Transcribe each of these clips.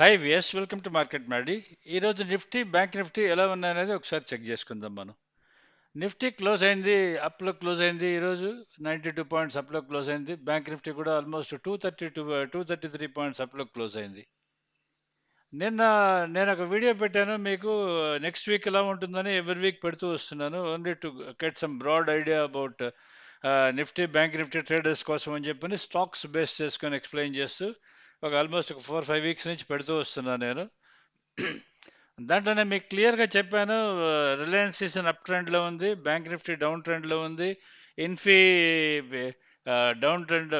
Hi VS welcome to market Maddy ఈరోజు Nifty bank Nifty ఎలా ఉన్నాయనేది ఒకసారి చెక్ చేసుకుందాం మనం. నిఫ్టీ క్లోజ్ అయింది అప్లో క్లోజ్ అయింది ఈరోజు నైంటీ టూ పాయింట్స్ అప్లో క్లోజ్ అయింది. బ్యాంక్ నిఫ్టీ కూడా almost two thirty two two thirty three points అప్లో close అయింది. నిన్న నేను ఒక వీడియో పెట్టాను. మీకు uh, నెక్స్ట్ వీక్ ఎలా ఉంటుందని ఎవరి వీక్ పెడుతూ వస్తున్నాను. Only to get some broad idea about Nifty bank Nifty traders కోసం అని చెప్పని స్టాక్స్ బేస్ చేసుకొని ఎక్స్ప్లెయిన్ చేస్తూ ఒక ఆల్మోస్ట్ ఒక ఫోర్ ఫైవ్ వీక్స్ నుంచి పెడుతూ వస్తున్నాను నేను. దాంట్లోనే మీకు క్లియర్గా చెప్పాను రిలయన్స్ సీజన్ అప్ ట్రెండ్లో ఉంది బ్యాంక్ నిఫ్టీ డౌన్ ట్రెండ్లో ఉంది Infy down trend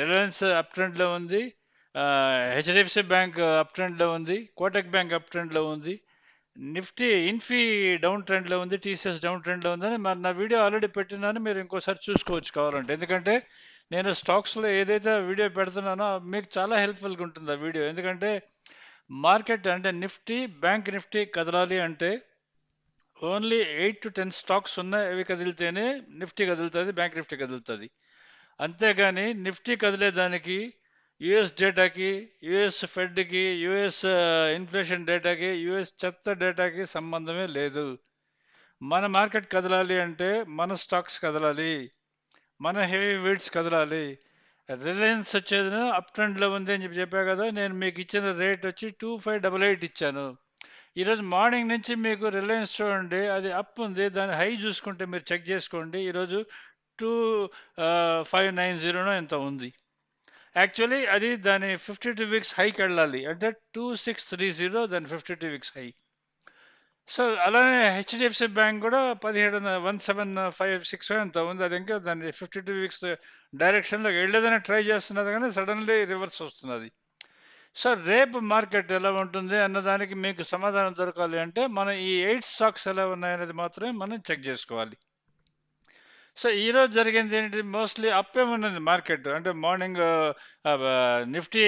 Reliance up ట్రెండ్లో ఉంది హెచ్డిఎఫ్సి బ్యాంక్ అప్ ట్రెండ్లో ఉంది కోటక్ బ్యాంక్ అప్ ట్రెండ్లో ఉంది నిఫ్టీ ఇన్ఫీ డౌన్ ట్రెండ్లో ఉంది టీసీఎస్ డౌన్ ట్రెండ్లో ఉందని మరి నా వీడియో ఆల్రెడీ పెట్టినాను మీరు ఇంకోసారి చూసుకోవచ్చు కావాలంటే. ఎందుకంటే నేను స్టాక్స్లో ఏదైతే వీడియో పెడుతున్నానో మీకు చాలా హెల్ప్ఫుల్గా ఉంటుంది ఆ వీడియో. ఎందుకంటే మార్కెట్ అంటే నిఫ్టీ బ్యాంక్ నిఫ్టీ కదలాలి అంటే only eight to ten stocks ఉన్నాయి. అవి కదిలితేనే నిఫ్టీ కదులుతుంది బ్యాంక్ నిఫ్టీ కదులుతుంది. అంతేగాని నిఫ్టీ కదిలేదానికి యుఎస్ డేటాకి యుఎస్ ఫెడ్కి యుఎస్ ఇన్ఫ్లేషన్ డేటాకి యుఎస్ చెత్త డేటాకి సంబంధమే లేదు. మన మార్కెట్ కదలాలి అంటే మన స్టాక్స్ కదలాలి. మన హెవీ వెయిట్స్ కదలాలి. రిలయన్స్ వచ్చేది అప్ ట్రెండ్లో ఉంది అని చెప్పి చెప్పా కదా నేను మీకు ఇచ్చిన రేట్ వచ్చి టూ ఫైవ్ డబల్ ఎయిట్ ఇచ్చాను. ఈరోజు మార్నింగ్ నుంచి మీకు రిలయన్స్ చూడండి అది అప్ ఉంది. దాని హై చూసుకుంటే మీరు చెక్ చేసుకోండి. ఈరోజు టూ ఫైవ్ నైన్ జీరోనో ఎంత ఉంది. యాక్చువల్లీ అది దాని ఫిఫ్టీ టూ వీక్స్ హైకి వెళ్ళాలి. అంటే టూ సిక్స్ త్రీ జీరో దాని fifty two weeks high so అలానే హెచ్డిఎఫ్సి బ్యాంక్ కూడా పదిహేడు వన్ సెవెన్ ఫైవ్ సిక్స్ ఎంత ఉంది. అది ఇంకా దాని ఫిఫ్టీ టూ వీక్స్ డైరెక్షన్లో వెళ్ళేదని ట్రై చేస్తున్నది కానీ సడన్లీ రివర్స్ వస్తున్నది. సో రేపు మార్కెట్ ఎలా ఉంటుంది అన్నదానికి మీకు సమాధానం దొరకాలి అంటే మనం ఈ ఎయిట్ స్టాక్స్ ఎలా ఉన్నాయనేది మాత్రమే మనం చెక్ చేసుకోవాలి. సో ఈరోజు జరిగింది ఏంటి? మోస్ట్లీ అప్పే ఉన్నది మార్కెట్ అంటే మార్నింగ్ నిఫ్టీ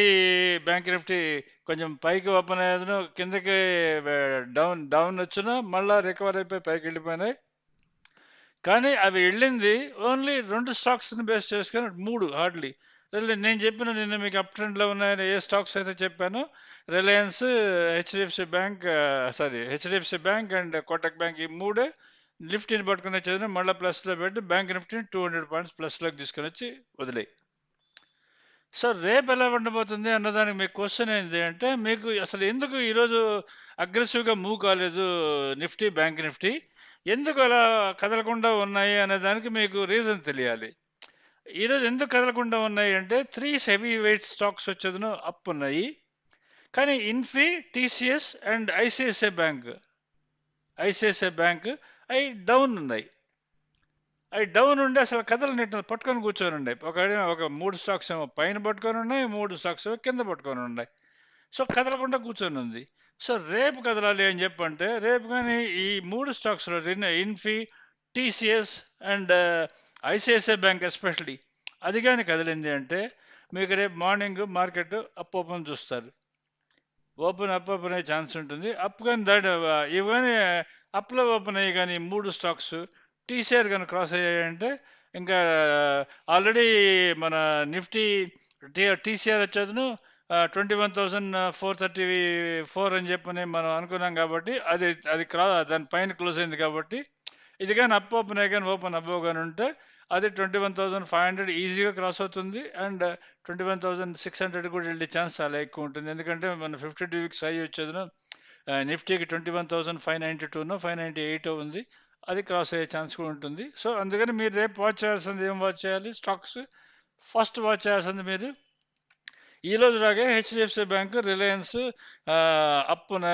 బ్యాంక్ నిఫ్టీ కొంచెం పైకి ఓపెన్ అయ్యేదను కిందకి డౌన్ డౌన్ వచ్చిన మళ్ళీ రికవర్ అయిపోయి పైకి వెళ్ళిపోయినాయి. కానీ అవి వెళ్ళింది ఓన్లీ రెండు స్టాక్స్ని బేస్ చేసుకుని మూడు హార్డ్లీ నేను చెప్పిన నిన్న మీకు అప్ ట్రెండ్లో ఉన్నాయని ఏ స్టాక్స్ అయితే చెప్పానో Reliance HDFC bank sorry HDFC bank and Kotak bank ఈ మూడే నిఫ్టీని పట్టుకుని చదివిన మళ్ళీ ప్లస్లో పెట్టి బ్యాంక్ నిఫ్టీని టూ హండ్రెడ్ పాయింట్స్ ప్లస్లోకి తీసుకుని వచ్చి వదిలేయి. సార్ రేపు ఎలా ఉండబోతుంది అన్నదానికి మీకు క్వశ్చన్ ఏంటి అంటే మీకు అసలు ఎందుకు ఈరోజు అగ్రెసివ్గా మూవ్ కాలేదు నిఫ్టీ బ్యాంక్ నిఫ్టీ? ఎందుకు అలా కదలకుండా ఉన్నాయి అనే దానికి మీకు రీజన్ తెలియాలి. ఈరోజు ఎందుకు కదలకుండా ఉన్నాయి అంటే త్రీ హెవీ వెయిట్ స్టాక్స్ వచ్చేదిను అప్ ఉన్నాయి. కానీ Infy TCS and ICICI bank ICICI bank అవి డౌన్ ఉన్నాయి. అవి డౌన్ ఉండి అసలు కథలు నెట్టిన పట్టుకొని కూర్చొని ఉన్నాయి. ఒక ఒక మూడు స్టాక్స్ ఏమో పైన పట్టుకొని ఉన్నాయి మూడు స్టాక్స్ ఏమో కింద పట్టుకొని ఉన్నాయి. సో కదలకుండా కూర్చొని ఉంది. సో రేపు కదలాలి అని చెప్పంటే రేపు కానీ ఈ మూడు స్టాక్స్లో Infy TCS and ICICI bank especially అది కానీ కదిలింది అంటే మీకు రేపు మార్నింగ్ మార్కెట్ అప్ ఓపెన్ చూస్తారు. ఓపెన్ అప్ ఓపెన్ అయ్యే ఛాన్స్ ఉంటుంది. అప్ కానీ దాటి ఇవి కానీ అప్లో ఓపెన్ అయ్యి కానీ మూడు స్టాక్స్ టీసీఆర్ కానీ క్రాస్ అయ్యాయంటే ఇంకా ఆల్రెడీ మన Nifty tea TCR వచ్చేదను twenty one thousand four thirty four అని చెప్పని మనం అనుకున్నాం కాబట్టి అది అది క్రా దాని పైన క్లోజ్ అయింది కాబట్టి ఇది కానీ అప్ ఓపెన్ అయ్యి కానీ ఓపెన్ అబ్బో కానీ ఉంటే అది twenty one thousand five hundred ఈజీగా క్రాస్ అవుతుంది and twenty one thousand six hundred కూడా వెళ్ళే ఛాన్స్ చాలా ఎక్కువ ఉంటుంది. ఎందుకంటే మన ఫిఫ్టీ టూ వీక్స్ హై వచ్చేదిను నిఫ్టీకి twenty one thousand five ninety టూనో five ninety eight ఉంది. అది క్రాస్ అయ్యే ఛాన్స్ కూడా ఉంటుంది. సో అందుకని మీరు రేపు వాచ్ చేయాల్సింది ఏం వాచ్ చేయాలి? స్టాక్స్. ఫస్ట్ వాచ్ చేయాల్సింది మీరు ఈరోజు లాగే హెచ్డిఎఫ్సి బ్యాంక్ రిలయన్స్ అప్పున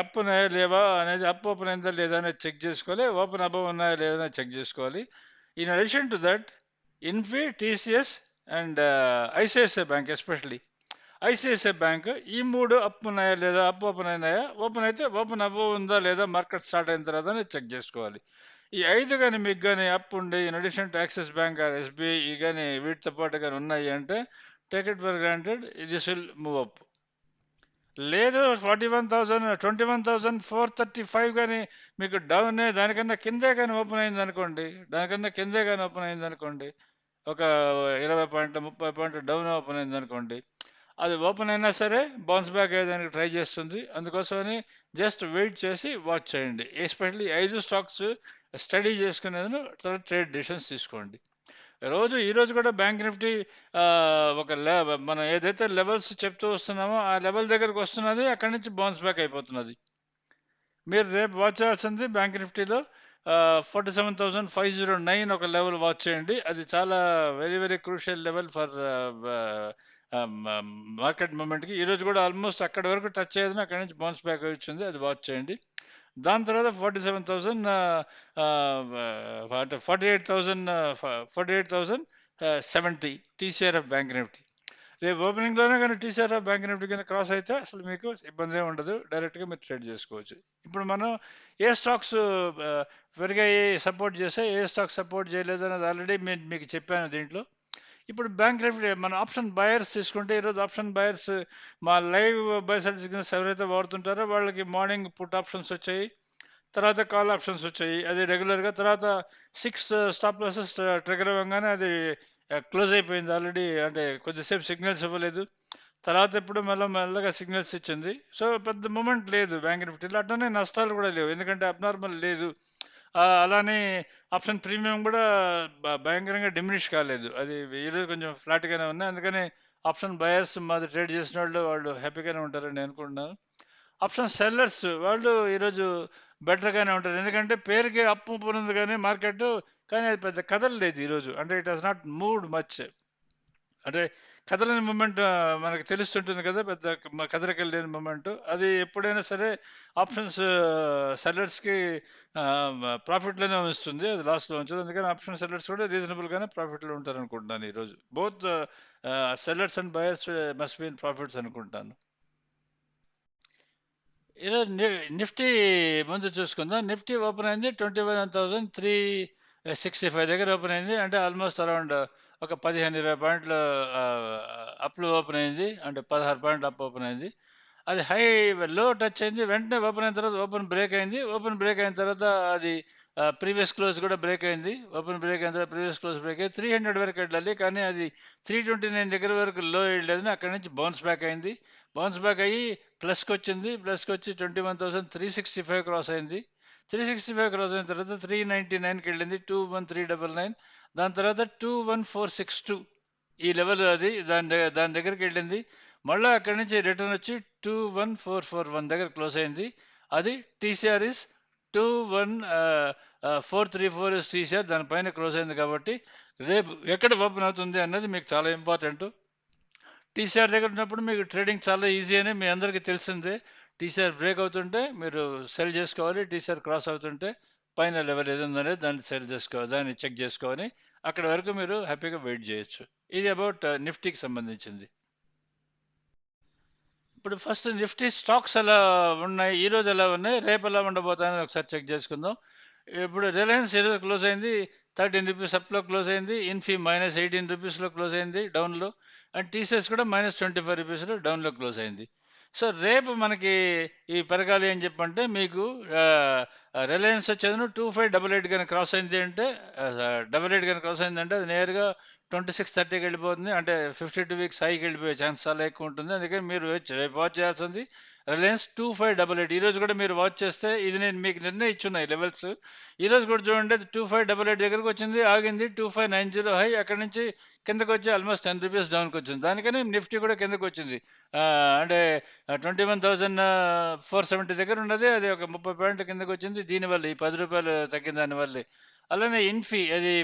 అప్ ఉన్నాయా లేవా అనేది అప్ ఓపెన్ అయిందా లేదా అనేది చెక్ చేసుకోవాలి. ఓపెన్ అబవ్ ఉన్నాయా లేదా అనేది చెక్ చేసుకోవాలి. In addition to that Infy TCS and ICICI bank especially ICICI bank ఈ మూడు అప్ ఉన్నాయా లేదా? అప్ ఓపెన్ అయినాయా? ఓపెన్ అయితే ఓపెన్ అప్ ఉందా లేదా? మార్కెట్ స్టార్ట్ అయిన తర్వాత చెక్ చేసుకోవాలి. ఈ ఐదు కానీ మీకు కానీ అప్ ఉండి in addition to Axis bank or SBI ఈ కానీ వీటితో పాటు కానీ ఉన్నాయి అంటే take it for granted this will move up. లేదు forty one thousand twenty one thousand four thirty five కానీ మీకు డౌన్ దానికన్నా కిందే కానీ ఓపెన్ అయింది అనుకోండి. దానికన్నా కిందే కానీ ఓపెన్ అయింది అనుకోండి. ఒక ఇరవై పాయింట్ ముప్పై పాయింట్ డౌన్ ఓపెన్ అయింది అనుకోండి. అది ఓపెన్ అయినా సరే బౌన్స్ బ్యాక్ అయ్యేదానికి ట్రై చేస్తుంది. అందుకోసమని జస్ట్ వెయిట్ చేసి వాచ్ చేయండి. ఎస్పెషల్లీ ఐదు స్టాక్స్ స్టడీ చేసుకునేది తర్వాత ట్రేడ్ డిసిషన్స్ తీసుకోండి. రోజు ఈరోజు కూడా బ్యాంక్ నిఫ్టీ ఒక లె మనం ఏదైతే లెవెల్స్ చెప్తూ వస్తున్నామో ఆ లెవెల్ దగ్గరకు వస్తున్నది అక్కడి నుంచి బౌన్స్ బ్యాక్ అయిపోతున్నది. మీరు రేపు వాచ్ చేయాల్సింది బ్యాంక్ నిఫ్టీలో forty seven thousand five zero nine ఒక లెవెల్ వాచ్ చేయండి. అది చాలా very very crucial level for market మూమెంట్కి ఈరోజు కూడా ఆల్మోస్ట్ అక్కడి వరకు టచ్ అయ్యేది అక్కడి నుంచి బౌన్స్ బ్యాక్ వచ్చింది. అది వాచ్ చేయండి. దాని తర్వాత ఫార్టీ సెవెన్ థౌసండ్ అంటే forty eight thousand forty eight thousand seventy TCR of bank Nifty రేపు ఓపెనింగ్లోనే కానీ టీసీఆర్ఎఫ్ బ్యాంక్ నిఫ్టీ కింద క్రాస్ అయితే అసలు మీకు ఇబ్బంది ఏమి ఉండదు. డైరెక్ట్గా మీరు ట్రేడ్ చేసుకోవచ్చు. ఇప్పుడు మనం ఏ స్టాక్స్ uh, పెరిగాయి సపోర్ట్ చేస్తే ఏ స్టాక్ సపోర్ట్ చేయలేదు అనేది ఆల్రెడీ మీకు చెప్పాను దీంట్లో. ఇప్పుడు బ్యాంక్ నిఫ్టీ మన ఆప్షన్ బయర్స్ తీసుకుంటే ఈరోజు ఆప్షన్ బయర్స్ మా లైవ్ బైసల్ సిగ్నల్స్ ఎవరైతే వాడుతుంటారో వాళ్ళకి మార్నింగ్ పుట్ ఆప్షన్స్ వచ్చాయి తర్వాత కాల్ ఆప్షన్స్ వచ్చాయి. అది రెగ్యులర్గా తర్వాత సిక్స్ స్టాప్ లాసెస్ ట్రిగర్ అవ్వగానే అది క్లోజ్ అయిపోయింది ఆల్రెడీ అంటే కొద్దిసేపు సిగ్నల్స్ ఇవ్వలేదు. తర్వాత ఇప్పుడు మళ్ళీ మెల్లగా సిగ్నల్స్ ఇచ్చింది. సో పెద్ద మూమెంట్ లేదు బ్యాంక్ నిఫ్టీలో అట్లనే నష్టాలు కూడా లేవు. ఎందుకంటే అబ్నార్మల్ లేదు. అలానే ఆప్షన్ ప్రీమియం కూడా భయంకరంగా డిమినిష్ కాలేదు. అది ఈరోజు కొంచెం ఫ్లాట్గానే ఉన్నాయి అందుకని ఆప్షన్ బయర్స్ మాది ట్రేడ్ చేసిన వాళ్ళు వాళ్ళు హ్యాపీగానే ఉంటారని నేను అనుకుంటున్నాను ఆప్షన్ సెల్లర్స్ వాళ్ళు ఈరోజు బెటర్గానే ఉంటారు. ఎందుకంటే పేరుకి అప్పు ఉంది కానీ మార్కెట్ కానీ అది పెద్ద కదలలేదు ఈరోజు. అంటే it has not moved much అంటే కదలని మూమెంట్ మనకు తెలుస్తుంటుంది కదా పెద్ద కదలికలు లేని మూమెంట్. అది ఎప్పుడైనా సరే ఆప్షన్స్ సెల్లర్స్కి ప్రాఫిట్లోనే ఉంచుతుంది అది లాస్ట్లో ఉంచదు. అందుకని ఆప్షన్ సెల్లర్స్ కూడా రీజనబుల్గానే ప్రాఫిట్లో ఉంటారు అనుకుంటున్నాను ఈరోజు both sellers and buyers must been profits అనుకుంటాను. ఈరోజు నిఫ్టీ ముందు చూసుకుందాం. నిఫ్టీ ఓపెన్ అయింది twenty one thousand three sixty five దగ్గర ఓపెన్ అయింది. అంటే ఆల్మోస్ట్ అరౌండ్ ఒక పదిహేను ఇరవై పాయింట్లు అప్లో ఓపెన్ అయింది. అంటే పదహారు పాయింట్లు అప్ ఓపెన్ అయింది. అది హై లో టచ్ అయింది. వెంటనే ఓపెన్ అయిన తర్వాత ఓపెన్ బ్రేక్ అయింది. ఓపెన్ బ్రేక్ అయిన తర్వాత అది ప్రీవియస్ క్లోజ్ కూడా బ్రేక్ అయింది. ఓపెన్ బ్రేక్ అయిన తర్వాత ప్రీవియస్ క్లోజ్ బ్రేక్ అయ్యి త్రీ హండ్రెడ్ వరకు వెళ్ళాలి. కానీ అది త్రీ ట్వంటీ నైన్ దగ్గర వరకు లో వెళ్ళలేదు అక్కడి నుంచి బౌన్స్ బ్యాక్ అయింది. బౌన్స్ బ్యాక్ అయ్యి ప్లస్కి వచ్చింది. ప్లస్కి వచ్చి twenty one thousand three sixty five cross అయింది. త్రీ సిక్స్టీ ఫైవ్ క్రాస్ అయిన తర్వాత త్రీ నైంటీ నైన్కి వెళ్ళింది. Two one three double nine. దాని తర్వాత two one four six two ఈ లెవెల్ అది దాని దగ్గర దాని దగ్గరికి వెళ్ళింది. మళ్ళీ అక్కడి నుంచి రిటర్న్ వచ్చి two one four four one దగ్గర క్లోజ్ అయింది. అది TCR is two one four three four is TCR దానిపైన క్లోజ్ అయింది కాబట్టి రేపు ఎక్కడ ఓపెన్ అవుతుంది అన్నది మీకు చాలా ఇంపార్టెంట్ టీసీఆర్ దగ్గర ఉన్నప్పుడు మీకు ట్రేడింగ్ చాలా ఈజీ అని మీ అందరికీ తెలిసిందే. టీసీఆర్ బ్రేక్ అవుతుంటే మీరు సెల్ చేసుకోవాలి టీసీఆర్ క్రాస్ అవుతుంటే. పైన లెవెల్ ఏది ఉందనేది దాన్ని సెల్ చేసుకోవాలి దాన్ని చెక్ చేసుకొని అక్కడ వరకు మీరు హ్యాపీగా వెయిట్ చేయొచ్చు. ఇది అబౌట్ uh, నిఫ్టీకి సంబంధించింది. ఇప్పుడు ఫస్ట్ నిఫ్టీ స్టాక్స్ ఎలా ఉన్నాయి ఈ రోజు ఎలా ఉన్నాయి రేపు ఎలా ఉండబోతాయని ఒకసారి చెక్ చేసుకుందాం. ఇప్పుడు రిలయన్స్ ఈరోజు క్లోజ్ అయింది థర్టీన్ రూపీస్ అప్లో క్లోజ్ అయింది ఇన్ఫీ మైనస్ ఎయిటీన్ రూపీస్లో క్లోజ్ అయింది డౌన్లో అండ్ టీసీఎస్ కూడా మైనస్ ట్వంటీ ఫైవ్ రూపీస్లో డౌన్లో క్లోజ్ అయింది. సో రేపు మనకి ఈ పెరగాలి అని చెప్పంటే మీకు రిలయన్స్ వచ్చేది టూ ఫైవ్ డబల్ ఎయిట్ కానీ క్రాస్ అయింది అంటే డబల్ ఎయిట్ కానీ క్రాస్ అయిందంటే అది నేరుగా ట్వంటీ సిక్స్ థర్టీకి వెళ్ళిపోతుంది. అంటే ఫిఫ్టీ టూ వీక్స్ హైకి వెళ్ళిపోయే ఛాన్స్ చాలా ఎక్కువ ఉంటుంది. అందుకని మీరు వచ్చి- రేపు వాచ్ చేయాల్సింది Reliance two five double eight. ఈరోజు కూడా మీరు వాచ్ చేస్తే ఇది నేను మీకు నిర్ణయించున్నాయి లెవెల్స్. ఈరోజు కూడా చూడండి టూ ఫైవ్ డబల్ ఎయిట్ దగ్గరకు వచ్చింది ఆగింది two five nine zero high అక్కడ నుంచి కిందకు వచ్చి ఆల్మోస్ట్ టెన్ రూపీస్ డౌన్కి వచ్చింది. దానికని నిఫ్టీ కూడా కిందకు వచ్చింది. అంటే twenty one thousand four seventy దగ్గర ఉన్నది అది ఒక ముప్పై పాయింట్ కిందకు వచ్చింది. దీనివల్ల ఈ పది రూపాయలు తగ్గిన దానివల్లే అలానే ఇన్ఫీ అది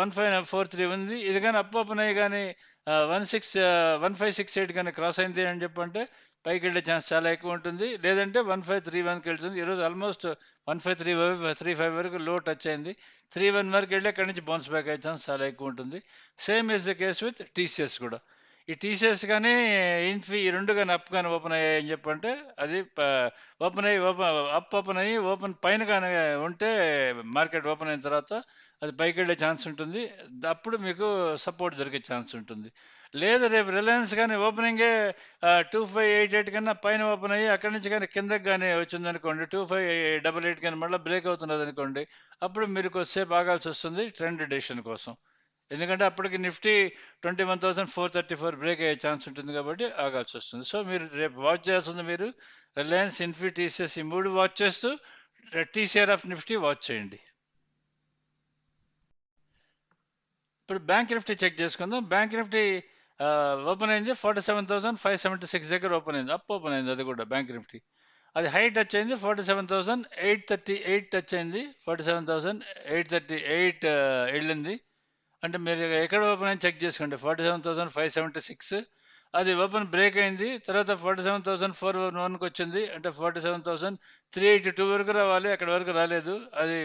వన్ ఫైవ్ ఫోర్ త్రీ ఉంది. ఇది కానీ అప్ ఓపెన్ అయ్యి కానీ one six one five six eight కానీ క్రాస్ అయింది అని చెప్పంటే పైకి వెళ్ళే ఛాన్స్ చాలా ఎక్కువ ఉంటుంది. లేదంటే వన్ ఫైవ్ త్రీ వన్కి వెళ్తుంది. ఈరోజు almost one five three three five వరకు లో టచ్ అయింది. త్రీ వన్ వరకు వెళ్ళి అక్కడి నుంచి బౌన్స్ బ్యాక్ అయ్యే ఛాన్స్ చాలా ఎక్కువ ఉంటుంది. Same is the case with TCS కూడా. ఈ టీసీఎస్ కానీ ఇన్ఫీ ఈ రెండు కానీ అప్ కానీ ఓపెన్ అయ్యాయి అని చెప్పంటే అది ఓపెన్ అయ్యి ఓపెన్ అప్ ఓపెన్ అయ్యి ఓపెన్ పైన కానీ ఉంటే మార్కెట్ ఓపెన్ అయిన తర్వాత అది పైకి వెళ్ళే ఛాన్స్ ఉంటుంది. అప్పుడు మీకు సపోర్ట్ దొరికే ఛాన్స్ ఉంటుంది. లేదు రేపు రిలయన్స్ కానీ ఓపెనింగే టూ ఫైవ్ ఎయిట్ ఎయిట్ కన్నా పైన ఓపెన్ అయ్యి అక్కడి నుంచి కానీ కిందకి కానీ వచ్చింది అనుకోండి టూ ఫైవ్ డబల్ ఎయిట్ కానీ మళ్ళీ బ్రేక్ అవుతున్నది అనుకోండి అప్పుడు మీరు కొద్దిసేపు ఆగాల్సి వస్తుంది ట్రెండ్ డిసిషన్ కోసం. ఎందుకంటే అప్పటికి Nifty twenty one thousand four thirty four break అయ్యే ఛాన్స్ ఉంటుంది కాబట్టి ఆగాల్సి వస్తుంది. సో మీరు రేపు వాచ్ చేయాల్సింది మీరు రిలయన్స్ ఇన్ఫీ టీసీఎస్ ఈ మూడు వాచ్ చేస్తూ టీసీఆర్ ఆఫ్ నిఫ్టీ వాచ్ చేయండి. ఇప్పుడు బ్యాంక్ నిఫ్టీ చెక్ చేసుకుందాం. బ్యాంక్ నిఫ్టీ ఓపెన్ అయింది. Forty seven thousand five seventy six దగ్గర ఓపెన్ అయింది. అప్ ఓపెన్ అయింది అది కూడా బ్యాంక్ నిఫ్టీ అది హై టచ్ అయింది. Forty seven thousand eight thirty eight touch అయింది. Forty seven thousand eight thirty eight వెళ్ళింది. అంటే మీరు ఎక్కడ ఓపెన్ అయింది చెక్ చేసుకోండి. Forty seven thousand five seventy six అది ఓపెన్ బ్రేక్ అయింది. తర్వాత ఫార్టీ సెవెన్ థౌసండ్ ఫోర్ వన్కి వచ్చింది అంటే forty seven thousand three eighty two వరకు రావాలి. అక్కడ వరకు రాలేదు. అది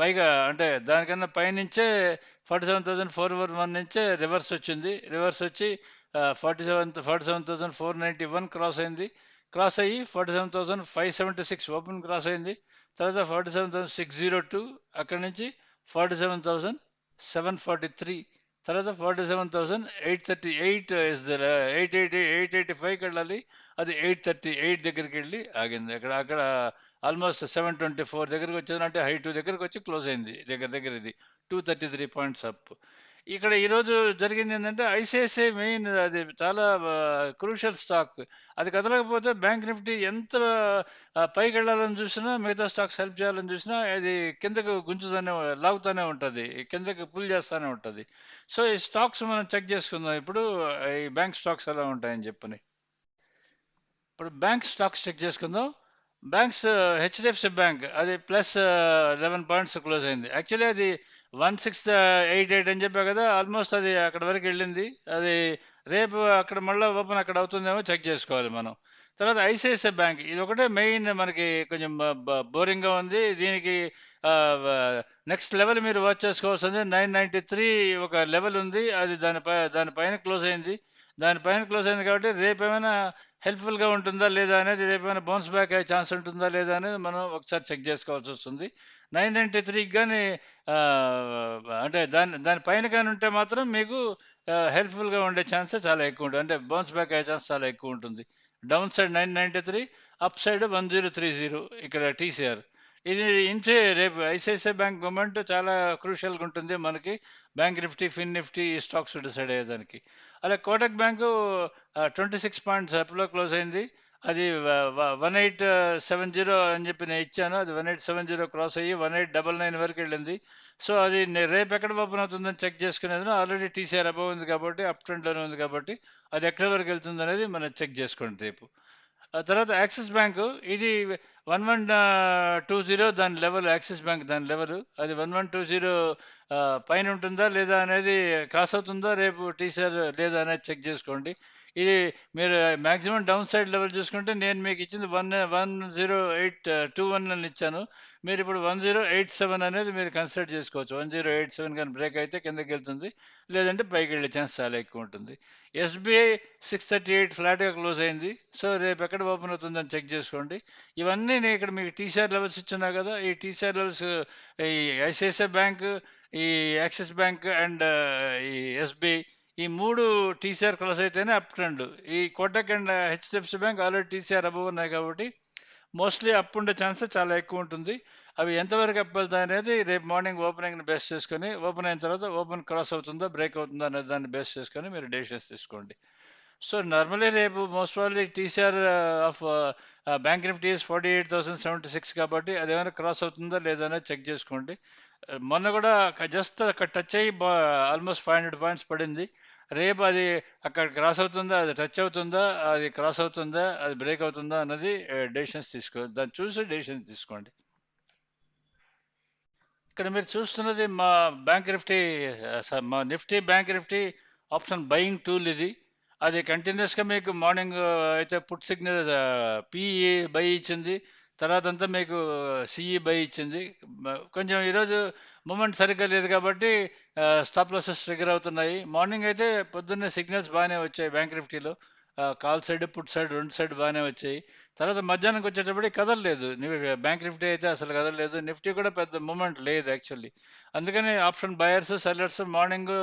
పైగా అంటే దానికన్నా పైనుంచే forty seven thousand four one one నుంచే రివర్స్ వచ్చింది. రివర్స్ వచ్చి forty seven forty seven thousand four ninety one cross అయింది. క్రాస్ అయ్యి forty seven thousand five seventy six open cross అయింది. తర్వాత forty seven thousand six zero two అక్కడి నుంచి forty seven thousand seven forty three. తర్వాత forty seven thousand eight thirty eight is the eight eighty eight eighty ఫైవ్కి వెళ్ళాలి. అది eight thirty eight దగ్గరికి వెళ్ళి ఆగింది. అక్కడ అక్కడ ఆల్మోస్ట్ సెవెన్ ట్వంటీ ఫోర్ దగ్గరికి వచ్చేది. అంటే హై టూ దగ్గరికి వచ్చి క్లోజ్ అయింది. దగ్గర దగ్గర ఇది two thirty three points up ఇక్కడ ఈరోజు జరిగింది ఏంటంటే ఐసిఐసిఐ మెయిన్ అది చాలా క్రూషియల్ స్టాక్ అది కదలకపోతే బ్యాంక్ నిఫ్టీ ఎంత పైకి వెళ్ళాలని చూసినా మిగతా స్టాక్స్ హెల్ప్ చేయాలని చూసినా అది కిందకు గుంజుతూనే లాగుతూనే ఉంటుంది. కిందకి పుల్ చేస్తూనే ఉంటుంది. సో ఈ స్టాక్స్ మనం చెక్ చేసుకుందాం. ఇప్పుడు ఈ బ్యాంక్ స్టాక్స్ ఎలా ఉంటాయని చెప్పని. ఇప్పుడు బ్యాంక్ స్టాక్స్ చెక్ చేసుకుందాం. బ్యాంక్స్ హెచ్డిఎఫ్సి బ్యాంక్ అది ప్లస్ లెవెన్ పాయింట్స్ క్లోజ్ అయింది. యాక్చువల్లీ అది వన్ సిక్స్ ఎయిట్ ఎయిట్ అని చెప్పా కదా ఆల్మోస్ట్ అది అక్కడ వరకు వెళ్ళింది. అది రేపు అక్కడ మళ్ళీ ఓపెన్ అక్కడ అవుతుందేమో చెక్ చేసుకోవాలి మనం. తర్వాత ఐసిఐసిఐ బ్యాంక్ ఇది ఒకటే మెయిన్ మనకి కొంచెం బోరింగ్గా ఉంది. దీనికి నెక్స్ట్ లెవెల్ మీరు వాచ్ చేసుకోవాల్సింది నైన్ నైంటీ త్రీ ఒక లెవెల్ ఉంది. అది దానిపై దానిపైన క్లోజ్ అయింది. దానిపైన క్లోజ్ అయింది కాబట్టి రేపు ఏమైనా హెల్ప్ఫుల్గా ఉంటుందా లేదా అనేది ఏమైనా బౌన్స్ బ్యాక్ అయ్యే ఛాన్స్ ఉంటుందా లేదా అనేది మనం ఒకసారి చెక్ చేసుకోవాల్సి వస్తుంది. నైన్ నైంటీ త్రీకి కానీ అంటే దాని దాని పైన కానీ ఉంటే మాత్రం మీకు హెల్ప్ఫుల్గా ఉండే ఛాన్స్ చాలా ఎక్కువ ఉంటుంది. అంటే బౌన్స్ బ్యాక్ అయ్యే ఛాన్స్ చాలా ఎక్కువ ఉంటుంది. Down side nine ninety three up side one zero three zero ఇక్కడ టీసీఆర్. ఇది ఇంటే రేపు ఐసిఐసిఐ బ్యాంక్ మూమెంట్ చాలా క్రూషియల్గా ఉంటుంది మనకి. Bank Nifty fin Nifty stocks decide అయ్యేదానికి. అలా Kotak bank twenty six points అప్లో close అయింది. అది వన్ ఎయిట్ సెవెన్ జీరో అని చెప్పి నేను ఇచ్చాను. అది one eight seven zero cross అయ్యి వన్ ఎయిట్ డబల్ నైన్ వరకు వెళ్ళింది. సో అది రేపు ఎక్కడ ఓపెన్ అవుతుందని చెక్ చేసుకునేది ఆల్రెడీ టీసీఆర్ అబవ్ ఉంది కాబట్టి అప్ ట్రెండ్లోనే ఉంది కాబట్టి అది ఎక్కడి వరకు వెళ్తుంది అనేది మనం చెక్ చేసుకోండి రేపు. తర్వాత యాక్సిస్ బ్యాంకు ఇది వన్ వన్ టూ జీరో దాని లెవెల్ యాక్సిస్ బ్యాంక్ దాని లెవెల్. అది వన్ వన్ టూ జీరో పైన ఉంటుందా లేదా అనేది క్రాస్ అవుతుందా? రేపు టీసీఆర్ లేదా అనేది చెక్ చేసుకోండి. ఇది మీరు మ్యాక్సిమం డౌన్ సైడ్ లెవెల్ చూసుకుంటే నేను మీకు ఇచ్చింది one one zero eight two one అని ఇచ్చాను మీరు ఇప్పుడు వన్ జీరో ఎయిట్ సెవెన్ అనేది మీరు కన్సిడర్ చేసుకోవచ్చు వన్ జీరో ఎయిట్ సెవెన్ కానీ బ్రేక్ అయితే కిందకి వెళ్తుంది లేదంటే పైకి వెళ్ళే ఛాన్స్ చాలా ఎక్కువ ఉంటుంది ఎస్బీఐ సిక్స్ థర్టీ ఎయిట్ ఫ్లాట్గా క్లోజ్ అయింది సో రేపు ఎక్కడ ఓపెన్ అవుతుందని చెక్ చేసుకోండి ఇవన్నీ నేను ఇక్కడ మీకు టీసీఆర్ లెవెల్స్ ఇచ్చున్నా కదా ఈ టీసీఆర్ లెవెల్స్ ఈ ఐసిఐసిఐ బ్యాంక్ ఈ యాక్సిస్ బ్యాంక్ అండ్ ఈ ఎస్బీఐ ఈ మూడు టీసీఆర్ క్రాస్ అయితేనే అప్ ట్రెండ్. ఈ Kotak and HDFC bank already TCR above ఉన్నాయి కాబట్టి మోస్ట్లీ అప్ ఉండే ఛాన్సెస్ చాలా ఎక్కువ ఉంటుంది. అవి ఎంతవరకు అప్ వెళ్తాయి అనేది రేపు మార్నింగ్ ఓపెనింగ్ని బేస్ చేసుకొని ఓపెన్ అయిన తర్వాత ఓపెన్ క్రాస్ అవుతుందా బ్రేక్ అవుతుందా అనే దాన్ని బేస్ చేసుకొని మీరు డెసిషన్స్ తీసుకోండి. సో నార్మలీ రేపు most probably TCR of bank Nifty forty eight thousand seventy six కాబట్టి అది ఏమైనా క్రాస్ అవుతుందా లేదా అనేది చెక్ చేసుకోండి. మొన్న కూడా జస్ట్ అక్కడ టచ్ అయ్యి ఆల్మోస్ట్ ఫైవ్ హండ్రెడ్ పాయింట్స్ పడింది. రేపు అది అక్కడ క్రాస్ అవుతుందా అది టచ్ అవుతుందా అది క్రాస్ అవుతుందా అది బ్రేక్ అవుతుందా అన్నది డెసిషన్స్ తీసుకో దాన్ని చూసి డెసిషన్స్ తీసుకోండి. ఇక్కడ మీరు చూస్తున్నది మా బ్యాంక్ నిఫ్టీ మా Nifty bank Nifty option buying tool ఇది. అది కంటిన్యూస్గా మీకు మార్నింగ్ అయితే పుట్ సిగ్నల్ పిఈ బై ఇచ్చింది. తర్వాత అంతా మీకు సిఈ బై ఇచ్చింది. కొంచెం ఈరోజు మూమెంట్ సరిగ్గా లేదు కాబట్టి స్టాప్ లాసెస్ ట్రిగర్ అవుతున్నాయి. మార్నింగ్ అయితే పొద్దున్నే సిగ్నల్స్ బాగానే వచ్చాయి బ్యాంక్ నిఫ్టీలో. కాల్ సైడ్ పుట్ సైడ్ రెండు సైడ్ బాగానే వచ్చాయి. తర్వాత మధ్యాహ్నంకి వచ్చేటప్పటికి కదలలేదు. బ్యాంక్ నిఫ్టీ అయితే అసలు కదలలేదు. నిఫ్టీ కూడా పెద్ద మూమెంట్ లేదు యాక్చువల్లీ. అందుకని option buyers sellers morning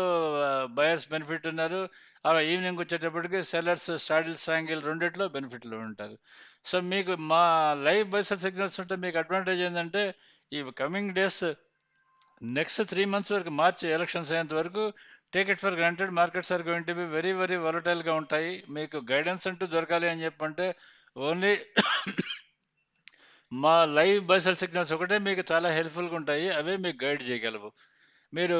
buyers benefit ఉన్నారు. అలా ఈవినింగ్ వచ్చేటప్పటికి సెల్లర్స్ స్టాడిల్ స్ట్రాంగిల్ రెండిట్లో బెనిఫిట్లో ఉంటారు. సో మీకు మా లైవ్ బైసర్ సిగ్నల్స్ ఉంటే మీకు అడ్వాంటేజ్ ఏంటంటే ఈ coming days next three months వరకు మార్చి ఎలక్షన్స్ అయ్యేంత వరకు take it for granted markets are going to be very very గా ఉంటాయి. మీకు గైడెన్స్ అంటూ దొరకాలి అని చెప్పంటే ఓన్లీ మా లైవ్ బైసల్ సిగ్నల్స్ ఒకటే మీకు చాలా హెల్ప్ఫుల్గా ఉంటాయి. అవే మీకు గైడ్ చేయగలవు. మీరు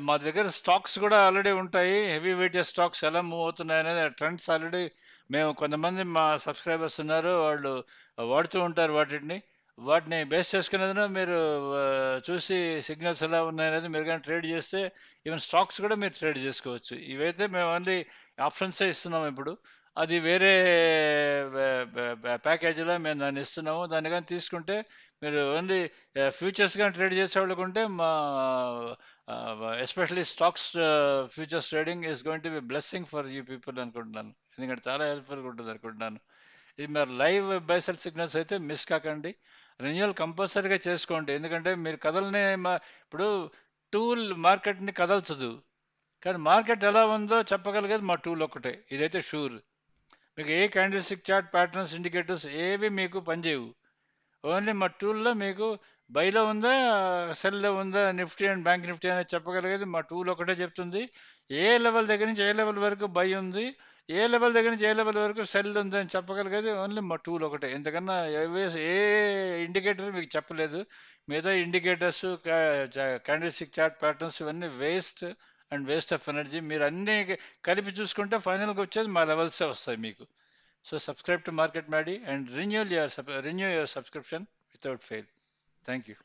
మా దగ్గర స్టాక్స్ కూడా ఆల్రెడీ ఉంటాయి. హెవీ వెయిట్ స్టాక్స్ ఎలా మూవ్ అవుతున్నాయి అనేది ట్రెండ్స్ ఆల్రెడీ మేము కొంతమంది మా సబ్స్క్రైబర్స్ ఉన్నారు. వాళ్ళు వాడుతూ ఉంటారు వాటిని. వాటిని బేస్ చేసుకునేది మీరు చూసి సిగ్నల్స్ ఎలా ఉన్నాయనేది మీరు కానీ ట్రేడ్ చేస్తే ఈవెన్ స్టాక్స్ కూడా మీరు ట్రేడ్ చేసుకోవచ్చు. ఇవైతే మేము ఓన్లీ ఆప్షన్సే ఇస్తున్నాం ఇప్పుడు. అది వేరే ప్యాకేజీలో మేము దాన్ని ఇస్తున్నాము. దాన్ని కానీ తీసుకుంటే మీరు ఓన్లీ ఫ్యూచర్స్ కానీ ట్రేడ్ చేసే వాళ్ళకు ఉంటే మా especially stocks futures trading is going to be blessing for you people అనుకుంటున్నాను. ఎందుకంటే చాలా హెల్ప్ఫుల్గా ఉంటుంది అనుకుంటున్నాను. ఇది మరి లైవ్ బైసల్ సిగ్నల్స్ అయితే మిస్ కాకండి. రెన్యువల్ కంపల్సరీగా చేసుకోండి. ఎందుకంటే మీరు కథలనే మా ఇప్పుడు టూల్ మార్కెట్ని కదల్చదు. కానీ మార్కెట్ ఎలా ఉందో చెప్పగలిగేది మా టూల్ ఒక్కటే. ఇదైతే షూర్ మీకు ఏ క్యాండిల్స్టిక్ చార్ట్ ప్యాటర్న్స్ ఇండికేటర్స్ ఏవి మీకు పనిచేయవు. ఓన్లీ మా టూల్లో మీకు బైలో ఉందా సెల్లో ఉందా నిఫ్టీ అండ్ బ్యాంక్ నిఫ్టీ అనేది చెప్పగలిగేది మా టూల్ ఒకటే చెప్తుంది. ఏ లెవెల్ దగ్గర నుంచి ఏ లెవెల్ వరకు బై ఉంది ఏ లెవెల్ దగ్గర నుంచి ఏ లెవెల్ వరకు సెల్ ఉందని చెప్పగలిగేది ఓన్లీ మా టూల్ ఒకటే. ఎందుకన్నా ఏ- ఏ ఇండికేటర్ మీకు చెప్పలేదు. మిగతా ఇండికేటర్స్ క్యాండిల్స్టిక్ చార్ట్ ప్యాటర్న్స్ ఇవన్నీ waste and waste of energy మీరు అన్నీ కలిపి చూసుకుంటే ఫైనల్గా వచ్చేది మా లెవెల్సే వస్తాయి మీకు. So subscribe to market Maddy and renewal your renew your subscription without fail thank you